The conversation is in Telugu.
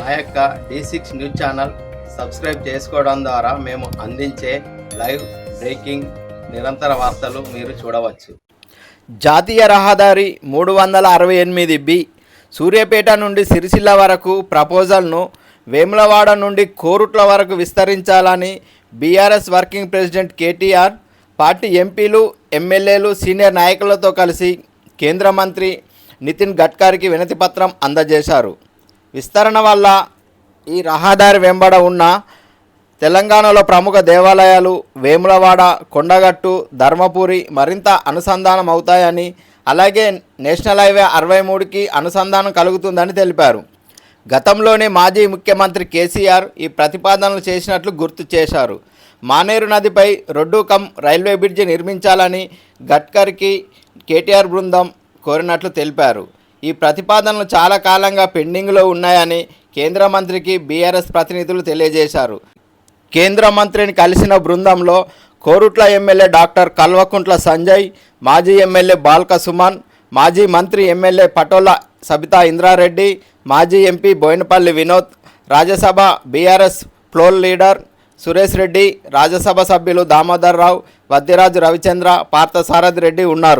మా యొక్క D six news channel subscribe చేసుకోవడం ద్వారా మేము అందించే లైవ్ బ్రేకింగ్ నిరంతర వార్తలు మీరు చూడవచ్చు. జాతీయ రహదారి మూడు వందల అరవై ఎనిమిది బి సూర్యాపేట నుండి సిరిసిల్ల వరకు ప్రపోజల్ను వేములవాడ నుండి కోరుట్ల వరకు విస్తరించాలని BRS working president KTR party ఎంపీలు ఎమ్మెల్యేలు సీనియర్ నాయకులతో కలిసి కేంద్ర మంత్రి నితిన్ గడ్కరీకి వినతిపత్రం అందజేశారు. విస్తరణ వల్ల ఈ రహదారి వెంబడ ఉన్న తెలంగాణలో ప్రముఖ దేవాలయాలు వేములవాడ కొండగట్టు ధర్మపురి మరింత అనుసంధానం అవుతాయని అలాగే నేషనల్ హైవే అరవై మూడుకి అనుసంధానం కలుగుతుందని తెలిపారు. గతంలోనే మాజీ ముఖ్యమంత్రి కేసీఆర్ ఈ ప్రతిపాదనలు చేసినట్లు గుర్తు చేశారు. మానేరు నదిపై రొడ్డు కమ్ రైల్వే బ్రిడ్జి నిర్మించాలని గడ్కరీకి కేటీఆర్ బృందం కోరినట్లు తెలిపారు. ఈ ప్రతిపాదనలు చాలా కాలంగా పెండింగ్లో ఉన్నాయని కేంద్ర మంత్రికి బీఆర్ఎస్ ప్రతినిధులు తెలియజేశారు. కేంద్ర మంత్రిని కలిసిన బృందంలో కోరుట్ల ఎమ్మెల్యే డాక్టర్ కల్వకుంట్ల సంజయ్ మాజీ ఎమ్మెల్యే బాల్క సుమన్ మాజీ మంత్రి ఎమ్మెల్యే పటోల సబితా ఇంద్రారెడ్డి మాజీ MP Boinapally Vinod Rajya Sabha BRS floor leader Suresh Reddy Rajya Sabha సభ్యులు దామోదర్ రావు వద్దిరాజు రవిచంద్ర పార్థసారథి రెడ్డి ఉన్నారు.